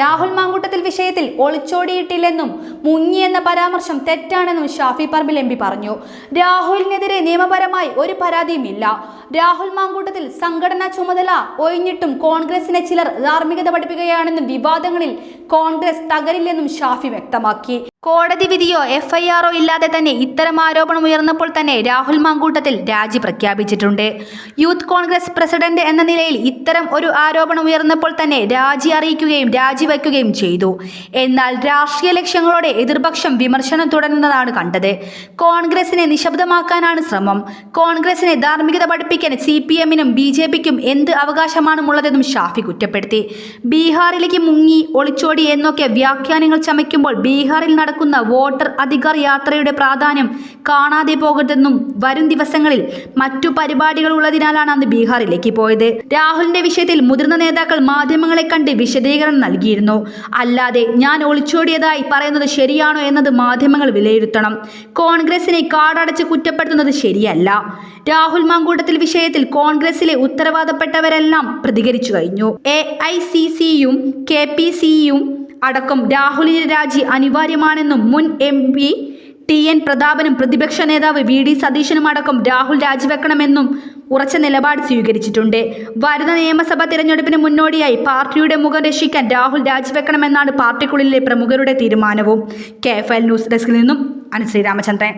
രാഹുൽ മാങ്കൂട്ടത്തിൽ വിഷയത്തിൽ ഒളിച്ചോടിയിട്ടില്ലെന്നും മുങ്ങിയെന്ന പരാമർശം തെറ്റാണെന്നും ഷാഫി പറമ്പിൽ എം പറഞ്ഞു. രാഹുലിനെതിരെ നിയമപരമായി ഒരു പരാതിയും ഇല്ല. രാഹുൽ മാങ്കൂട്ടത്തിൽ സംഘടനാ ചുമതല ഒഴിഞ്ഞിട്ടും കോൺഗ്രസിനെ ചിലർ ധാർമ്മികത പഠിപ്പിക്കുകയാണെന്നും വിവാദങ്ങളിൽ കോൺഗ്രസ് തകരില്ലെന്നും ഷാഫി വ്യക്തമാക്കി. കോടതി വിധിയോ എഫ്ഐആറോ ഇല്ലാതെ തന്നെ ഇത്തരം ആരോപണം ഉയർന്നപ്പോൾ തന്നെ രാഹുൽ മാങ്കൂട്ടത്തിൽ രാജി പ്രഖ്യാപിച്ചിട്ടുണ്ട്. യൂത്ത് കോൺഗ്രസ് പ്രസിഡന്റ് എന്ന നിലയിൽ ഇത്തരം ഒരു ആരോപണം ഉയർന്നപ്പോൾ തന്നെ രാജി അറിയിക്കുകയും രാജിവെക്കുകയും ചെയ്തു. എന്നാൽ രാഷ്ട്രീയ ലക്ഷ്യങ്ങളോടെ എതിർപക്ഷം വിമർശനം തുടരുന്നതാണ് കണ്ടത്. കോൺഗ്രസിനെ നിശബ്ദമാക്കാനാണ് ശ്രമം. കോൺഗ്രസിനെ ധാർമ്മികത പഠിപ്പിക്കാൻ സി പി എമ്മിനും ബി ജെ പിക്കും എന്ത് അവകാശമാണുള്ളതെന്നും ഷാഫി കുറ്റപ്പെടുത്തി. ബീഹാറിലേക്ക് മുങ്ങി ഒളിച്ചോടി എന്നൊക്കെ വ്യാഖ്യാനങ്ങൾ ചമയ്ക്കുമ്പോൾ ബീഹാറിൽ നടക്കുന്ന വോട്ടർ അധികാർ യാത്രയുടെ പ്രാധാന്യം കാണാതെ പോകരുതെന്നും വരും ദിവസങ്ങളിൽ മറ്റു പരിപാടികൾ ഉള്ളതിനാലാണ് അന്ന് ബീഹാറിലേക്ക് പോയത്. രാഹുലിന്റെ വിഷയത്തിൽ മുതിർന്ന നേതാക്കൾ മാധ്യമങ്ങളെ കണ്ട് വിശദീകരണം നൽകിയിരുന്നു. അല്ലാതെ ഞാൻ ഒളിച്ചോടിയതായി പറയുന്നത് ശരിയാണോ എന്നത് മാധ്യമങ്ങൾ വിലയിരുത്തണം. കോൺഗ്രസിനെ കാടടച്ച് കുറ്റപ്പെടുത്തുന്നത് ശരിയല്ല. രാഹുൽ മാങ്കൂട്ടത്തിൽ വിഷയത്തിൽ കോൺഗ്രസിലെ ഉത്തരവാദപ്പെട്ടവരെല്ലാം പ്രതികരിച്ചു കഴിഞ്ഞു. എ ഐ സി സിയും കെ പി സിയും അടക്കം രാഹുലിന്റെ രാജി അനിവാര്യമാണെന്നും മുൻ എം പി ടി എൻ പ്രതാപനും പ്രതിപക്ഷ നേതാവ് വി ഡി സതീശനും അടക്കം രാഹുൽ രാജിവെക്കണമെന്നും ഉറച്ച നിലപാട് സ്വീകരിച്ചിട്ടുണ്ട്. വരുന്ന നിയമസഭാ തിരഞ്ഞെടുപ്പിന് മുന്നോടിയായി പാർട്ടിയുടെ മുഖം രക്ഷിക്കാൻ രാഹുൽ രാജിവെക്കണമെന്നാണ് പാർട്ടിക്കുള്ളിലെ പ്രമുഖരുടെ തീരുമാനവും. കെ എഫ് എൽ ന്യൂസ് ഡെസ്കിൽ നിന്നും അനുശ്രീ രാമചന്ദ്രൻ.